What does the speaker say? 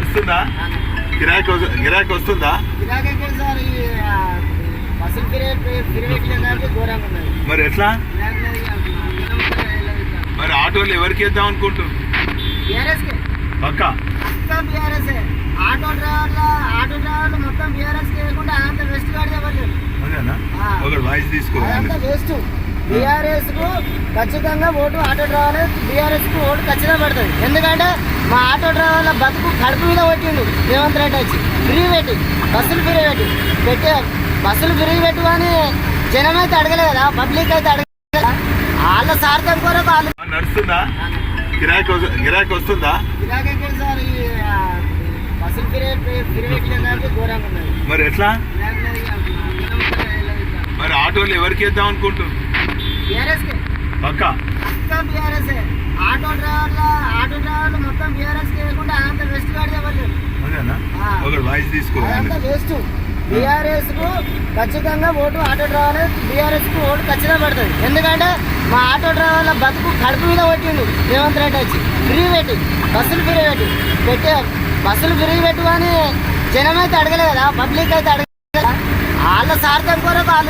నడుస్తుందా? గిరాకీ గిరాకీ వస్తుందా? మరి ఎట్లా. మరి ఆటోలు ఎవరికి అనుకుంటున్నారు? పక్క? మొత్తం బీఆర్ఎస్ ఆటో డ్రైవర్ల ఆటో డ్రైవర్లు మొత్తం బీఆర్ఎస్ చేయకుండా అంత వెస్ట్ గాడి. ఒకటి వాయిస్ తీసుకోవాలి వేస్ట్. బీఆర్ఎస్కు ఖచ్చితంగా ఓటు ఆటో డ్రైవర్ బీఆర్ఎస్కు ఓటు ఖచ్చితంగా పడుతుంది ఎందుకంటే మా ఆటో డ్రైవర్ల బతుకు కడుపు మీద కొట్టిండు. రేవంత్ రెడ్డి వచ్చి. ఫ్రీ పెట్టి. బస్సులు ఫ్రీ పెట్టి. పెట్టే బస్సులు ఫ్రీ పెట్టు అని జనం అయితే అడగలేదు కదా పబ్లిక్ అయితే అడగలేదు కదా. వాళ్ళ సార్థం కొరకు వాళ్ళు నడుస్తుందా? గిరాకీ గిరాకీ వస్తుందా? ఇలాగైతే సార్? బస్సులు ఫ్రీ ఫ్రీ ఘోరంగా మరి ఎట్లా? కూడా. మరి ఆటోలు ఎవరికి ఇద్దాం అనుకుంటున్నారు బీఆర్ఎస్కే పక్క మొత్తం బీఆర్ఎస్ ఆటో డ్రైవర్ల ఆటో డ్రైవర్లు మొత్తం బీఆర్ఎస్ చేయకుండా అంత వెస్ట్ గాడి ఎవరు అదేనా ఆ. ఒకటి వాయిస్ తీసుకోవాలి వేస్ట్ బీఆర్ఎస్కు ఖచ్చితంగా ఓటు ఆటో డ్రైవర్ బీఆర్ఎస్కు ఓటు ఖచ్చితంగా పడుతుంది. ఎందుకంటే మా ఆటో డ్రైవర్ల బతుకు కడుపు మీద పెట్టిండు రేవంత్ రెడ్డి వచ్చి. ఫ్రీ పెట్టి బస్సులు ఫ్రీ పెట్టి పెట్టే బస్సులు ఫ్రీ పెట్టు అని జనం అయితే అడగలేదు కదా పబ్లిక్ అయితే అడగలేదు కదా. వాళ్ళ సార్థం కొరకు వాళ్ళు